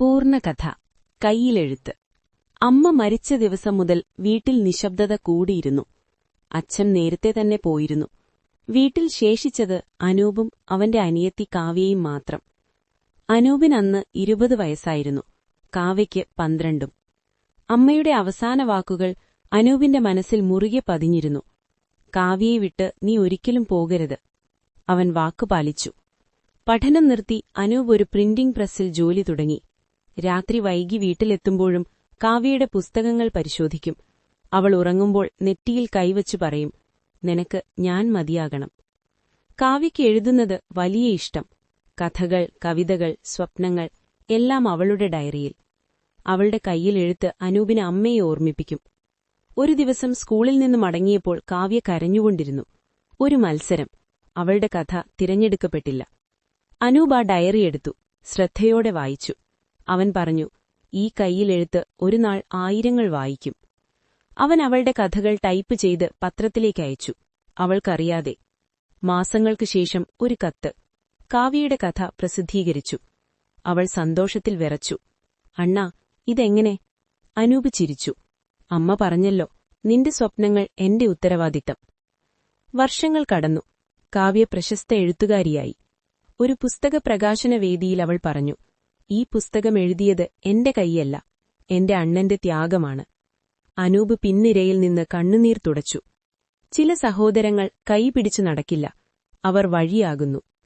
പൂർണകഥ കയ്യിലെഴുത്ത്. അമ്മ മരിച്ച ദിവസം മുതൽ വീട്ടിൽ നിശബ്ദത കൂടിയിരുന്നു. അച്ഛൻ നേരത്തെ തന്നെ പോയിരുന്നു. വീട്ടിൽ ശേഷിച്ചത് അനൂപും അവന്റെ അനിയത്തി കാവ്യയും മാത്രം. അനൂപിന് അന്ന് ഇരുപത് വയസ്സായിരുന്നു. കാവ്യയ്ക്ക് പന്ത്രണ്ടും. അമ്മയുടെ അവസാന വാക്കുകൾ അനൂപിന്റെ മനസ്സിൽ മുറുകെ പതിഞ്ഞിരുന്നു. കാവ്യയെ വിട്ട് നീ ഒരിക്കലും പോകരുത് അവൻ വാക്കു പാലിച്ചു. പഠനം നിർത്തി അനൂപ് ഒരു പ്രിന്റിംഗ് പ്രസ്സിൽ ജോലി തുടങ്ങി. രാത്രി വൈകി വീട്ടിലെത്തുമ്പോഴും കാവ്യയുടെ പുസ്തകങ്ങൾ പരിശോധിക്കും. അവൾ ഉറങ്ങുമ്പോൾ നെറ്റിയിൽ കൈവച്ചു പറയും നിനക്ക് ഞാൻ മതിയാകണം. കാവ്യയ്ക്ക് എഴുതുന്നത് വലിയ ഇഷ്ടം. കഥകൾ കവിതകൾ സ്വപ്നങ്ങൾ എല്ലാം അവളുടെ ഡയറിയിൽ. അവളുടെ കയ്യിൽ എഴുത്ത് അനൂപിനെ അമ്മയെ ഓർമ്മിപ്പിക്കും. ഒരു ദിവസം സ്കൂളിൽ നിന്ന് മടങ്ങിയപ്പോൾ കാവ്യ കരഞ്ഞുകൊണ്ടിരുന്നു. ഒരു മത്സരം. അവളുടെ കഥ തിരഞ്ഞെടുക്കപ്പെട്ടില്ല. അനൂപ് ആ ഡയറി എടുത്തു. ശ്രദ്ധയോടെ വായിച്ചു. അവൻ പറഞ്ഞു ഈ കൈയിലെഴുത്ത് ഒരു നാൾ ആയിരങ്ങൾ വായിക്കും അവൻ അവളുടെ കഥകൾ ടൈപ്പ് ചെയ്ത് പത്രത്തിലേക്ക് അയച്ചു. അവൾക്കറിയാതെ മാസങ്ങൾക്കു ശേഷം ഒരു കത്ത് കാവ്യയുടെ കഥ പ്രസിദ്ധീകരിച്ചു. അവൾ സന്തോഷത്തിൽ വിറച്ചു. അണ്ണാ ഇതെങ്ങനെ അനൂപ് ചിരിച്ചു. അമ്മ പറഞ്ഞല്ലോ നിന്റെ സ്വപ്നങ്ങൾ എന്റെ ഉത്തരവാദിത്തം വർഷങ്ങൾ കടന്നു. കാവ്യ പ്രശസ്ത എഴുത്തുകാരിയായി. ഒരു പുസ്തക പ്രകാശന വേദിയിൽ അവൾ പറഞ്ഞു ഈ പുസ്തകം എഴുതിയത് എന്റെ കൈയല്ല എന്റെ അണ്ണന്റെ ത്യാഗമാണ്. അനൂപ് പിന്നിരയിൽ നിന്ന് കണ്ണുനീർ തുടച്ചു. ചില സഹോദരങ്ങൾ കൈപിടിച്ചു നടക്കില്ല അവർ വഴിയാകുന്നു.